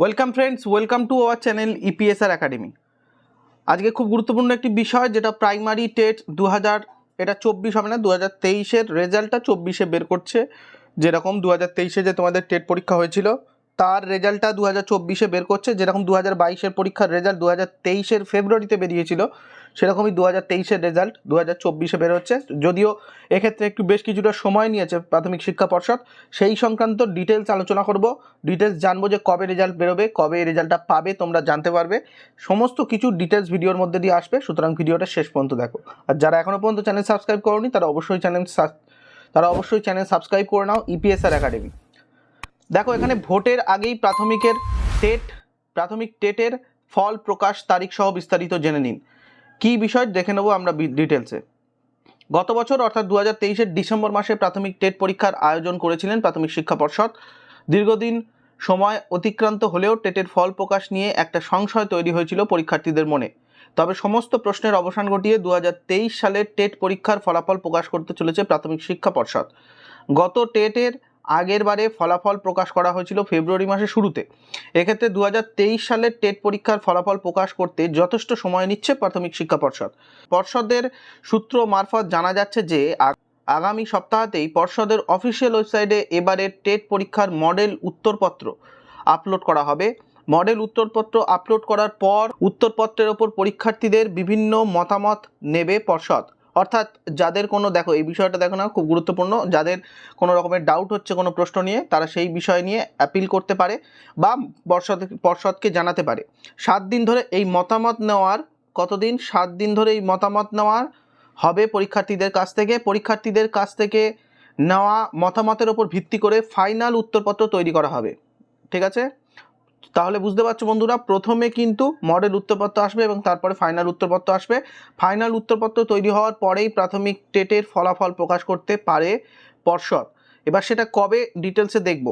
Welcome friends, welcome to our channel EPSR academy আজকে খুব গুরুত্বপূর্ণ একটি বিষয়, যেটা প্রাইমারি টেট দু হাজার এটা চব্বিশ হবে না দু হাজার তেইশের রেজাল্টটা চব্বিশে বের করছে। যেরকম দু হাজার তেইশে যে তোমাদের টেট পরীক্ষা হয়েছিল তার রেজাল্টটা দু হাজার চব্বিশে বের করছে, যেরকম দু হাজার বাইশের পরীক্ষার রেজাল্ট দু হাজার তেইশের ফেব্রুয়ারিতে বেরিয়েছিল, সেরকমই দু হাজার তেইশের রেজাল্ট দু হাজার চব্বিশে বের হচ্ছে। যদিও এক্ষেত্রে একটু বেশ কিছুটা সময় নিয়েছে প্রাথমিক শিক্ষা পর্ষদ, সেই সংক্রান্ত ডিটেলস আলোচনা করব। ডিটেলস জানব যে কবে রেজাল্ট বেরোবে, কবে এই রেজাল্টটা পাবে, তোমরা জানতে পারবে। সমস্ত কিছু ডিটেলস ভিডিওর মধ্যে দিয়ে আসবে, সুতরাং ভিডিওটা শেষ পর্যন্ত দেখো। আর যারা এখনও পর্যন্ত চ্যানেল সাবস্ক্রাইব করোনি, তারা অবশ্যই চ্যানেল তারা অবশ্যই চ্যানেল সাবস্ক্রাইব করে নাও ইপিএসআর একাডেমি দেখো, এখানে ভোটের আগেই প্রাথমিকের টেট, প্রাথমিক টেটের ফল প্রকাশ তারিখ সহ বিস্তারিত জেনে নিন। কী বিষয় দেখে নেব আমরা ডিটেলসে গত বছর, অর্থাৎ দু হাজার ডিসেম্বর মাসে প্রাথমিক টেট পরীক্ষার আয়োজন করেছিলেন প্রাথমিক শিক্ষা পর্ষদ। দীর্ঘদিন সময় অতিক্রান্ত হলেও টেটের ফল প্রকাশ নিয়ে একটা সংশয় তৈরি হয়েছিল পরীক্ষার্থীদের মনে। তবে সমস্ত প্রশ্নের অবসান ঘটিয়ে দু সালের টেট পরীক্ষার ফলাফল প্রকাশ করতে চলেছে প্রাথমিক শিক্ষা পর্ষদ। গত টেটের আগের বারে ফলাফল প্রকাশ করা হয়েছিল ফেব্রুয়ারি মাসের শুরুতে। এক্ষেত্রে দু হাজার তেইশ সালের টেট পরীক্ষার ফলাফল প্রকাশ করতে যথেষ্ট সময় নিচ্ছে প্রাথমিক শিক্ষা পর্ষদ। পর্ষদের সূত্র মারফত জানা যাচ্ছে যে আগামী সপ্তাহতেই পর্ষদের অফিসিয়াল ওয়েবসাইটে এবারের টেট পরীক্ষার মডেল উত্তরপত্র আপলোড করা হবে। মডেল উত্তরপত্র আপলোড করার পর উত্তরপত্রের ওপর পরীক্ষার্থীদের বিভিন্ন মতামত নেবে পর্ষদ। অর্থাৎ যাদের কোনো, দেখো, এই বিষয়টা দেখো না, খুব গুরুত্বপূর্ণ। যাদের কোনো রকমের ডাউট হচ্ছে কোনো প্রশ্ন নিয়ে, তারা সেই বিষয় নিয়ে অ্যাপিল করতে পারে বা পর্ষদ, পর্ষদকে জানাতে পারে। সাত দিন ধরে এই মতামত নেওয়ার কতদিন? সাত দিন ধরে এই মতামত নেওয়ার হবে পরীক্ষার্থীদের কাছ থেকে। পরীক্ষার্থীদের কাছ থেকে নেওয়া মতামতের ওপর ভিত্তি করে ফাইনাল উত্তরপত্র তৈরি করা হবে। ঠিক আছে? তাহলে বুঝতে পারছ বন্ধুরা, প্রথমে কিন্তু মডেল উত্তরপত্র আসবে এবং তারপরে ফাইনাল উত্তরপত্র আসবে। ফাইনাল উত্তরপত্র তৈরি হওয়ার পরেই প্রাথমিক টেটের ফলাফল প্রকাশ করতে পারে পর্ষদ। এবার সেটা কবে ডিটেলসে দেখব।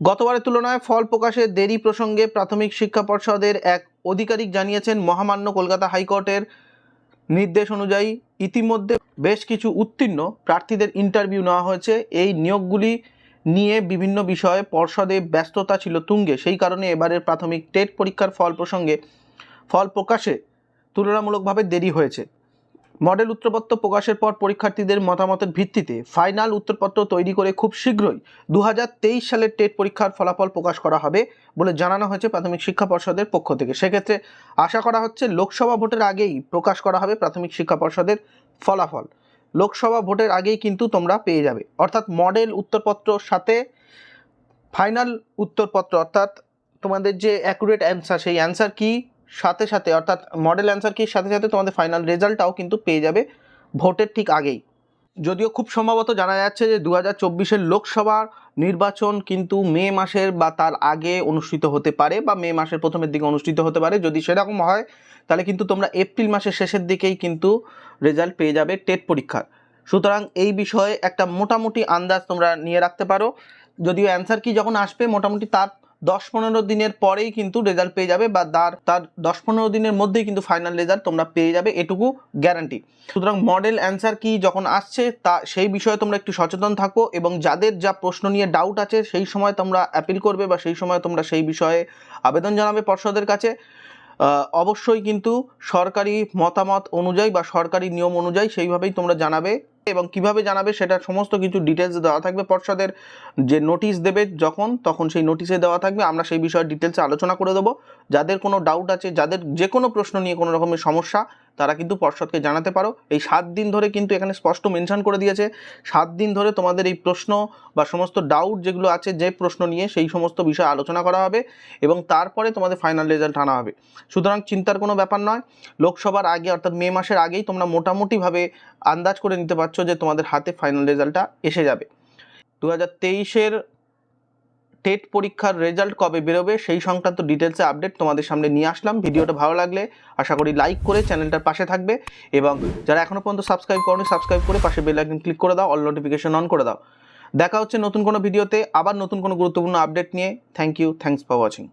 গতবারের তুলনায় ফল প্রকাশের দেরি প্রসঙ্গে প্রাথমিক শিক্ষা পর্ষদের এক আধিকারিক জানিয়েছেন, মহামান্য কলকাতা হাইকোর্টের নির্দেশ অনুযায়ী ইতিমধ্যে বেশ কিছু উত্তীর্ণ প্রার্থীদের ইন্টারভিউ নেওয়া হয়েছে। এই নিয়োগগুলি নিয়ে বিভিন্ন বিষয়ে পর্ষদে ব্যস্ততা ছিল তুঙ্গে। সেই কারণে এবারের প্রাথমিক টেট পরীক্ষার ফল প্রসঙ্গে ফল প্রকাশে তুলনামূলকভাবে দেরি হয়েছে। মডেল উত্তরপত্র প্রকাশের পর পরীক্ষার্থীদের মতামতের ভিত্তিতে ফাইনাল উত্তরপত্র তৈরি করে খুব শীঘ্রই দু হাজার তেইশ সালের টেট পরীক্ষার ফলাফল প্রকাশ করা হবে বলে জানানো হয়েছে প্রাথমিক শিক্ষা পর্ষদের পক্ষ থেকে। সেক্ষেত্রে আশা করা হচ্ছে লোকসভা ভোটের আগেই প্রকাশ করা হবে প্রাথমিক শিক্ষা পর্ষদের ফলাফল। লোকসভা ভোটের আগেই কিন্তু তোমরা পেয়ে যাবে। অর্থাৎ মডেল উত্তরপত্র সাথে ফাইনাল উত্তরপত্র, অর্থাৎ তোমাদের যে অ্যাকুরেট অ্যান্সার সেই অ্যান্সার কি? সাথে সাথে, অর্থাৎ মডেল অ্যান্সার কি? সাথে সাথে তোমাদের ফাইনাল রেজাল্টটাও কিন্তু পেয়ে যাবে ভোটের ঠিক আগেই। যদিও খুব সম্ভবত জানা যাচ্ছে যে দু হাজার চব্বিশের লোকসভার নির্বাচন কিন্তু মে মাসের বা তার আগে অনুষ্ঠিত হতে পারে বা মে মাসের প্রথমের দিকে অনুষ্ঠিত হতে পারে। যদি সেরকম হয়, তাহলে কিন্তু তোমরা এপ্রিল মাসের শেষের দিকেই কিন্তু রেজাল্ট পেয়ে যাবে টেট পরীক্ষার। সুতরাং এই বিষয়ে একটা মোটামুটি আন্দাজ তোমরা নিয়ে রাখতে পারো। যদিও অ্যান্সার কি যখন আসবে, মোটামুটি তার দশ পনেরো দিনের পরেই কিন্তু রেজাল্ট পেয়ে যাবে বা তার তার দশ পনেরো দিনের মধ্যেই কিন্তু ফাইনাল রেজাল্ট তোমরা পেয়ে যাবে এটুকু গ্যারান্টি সুতরাং মডেল অ্যান্সার কি যখন আসছে তা, সেই বিষয়ে তোমরা একটু সচেতন থাকো এবং যাদের যা প্রশ্ন নিয়ে ডাউট আছে সেই সময় তোমরা অ্যাপিল করবে বা সেই সময় তোমরা সেই বিষয়ে আবেদন জানাবে পর্ষদের কাছে। অবশ্যই কিন্তু সরকারি মতামত অনুযায়ী বা সরকারি নিয়ম অনুযায়ী সেইভাবেই তোমরা জানাবে। এবং কীভাবে জানাবে সেটা সমস্ত কিছু ডিটেলস দেওয়া থাকবে পর্ষদের। যে নোটিশ দেবে যখন, তখন সেই নোটিশে দেওয়া থাকবে। আমরা সেই বিষয়ে ডিটেলসে আলোচনা করে দেবো। যাদের কোনো ডাউট আছে, যাদের যে কোনো প্রশ্ন নিয়ে কোনো রকমের সমস্যা তারা কিন্তু পর্ষদকে জানাতে পারো। এই সাত দিন ধরে কিন্তু এখানে স্পষ্ট মেনশন করে দিয়েছে। সাত দিন ধরে তোমাদের এই প্রশ্ন বা সমস্ত ডাউট যেগুলো আছে, যে প্রশ্ন নিয়ে সেই সমস্ত বিষয়ে আলোচনা করা হবে এবং তারপরে তোমাদের ফাইনাল রেজাল্ট আনা হবে। সুতরাং চিন্তার কোনো ব্যাপার নয়। লোকসভার আগে অর্থাৎ মে মাসের আগেই তোমরা মোটামুটিভাবে আন্দাজ করে নিতে পারছ যে তোমাদের হাতে ফাইনাল রেজাল্টটা এসে যাবে। দু হাজার তেইশের টেট পরীক্ষার রেজাল্ট কবে বেরোবে সেই সংক্রান্ত ডিটেলসে আপডেট তোমাদের সামনে নিয়ে আসলাম। ভিডিওটা ভালো লাগলে আশা করি লাইক করে চ্যানেলটার পাশে থাকবে এবং যারা এখনও পর্যন্ত সাবস্ক্রাইব করনি সাবস্ক্রাইব করে পাশে বেল আইকন ক্লিক করে দাও অল নোটিফিকেশন অন করে দাও। দেখা হচ্ছে নতুন কোনো ভিডিওতে আবার নতুন কোনো গুরুত্বপূর্ণ আপডেট নিয়ে। Thank you thanks for watching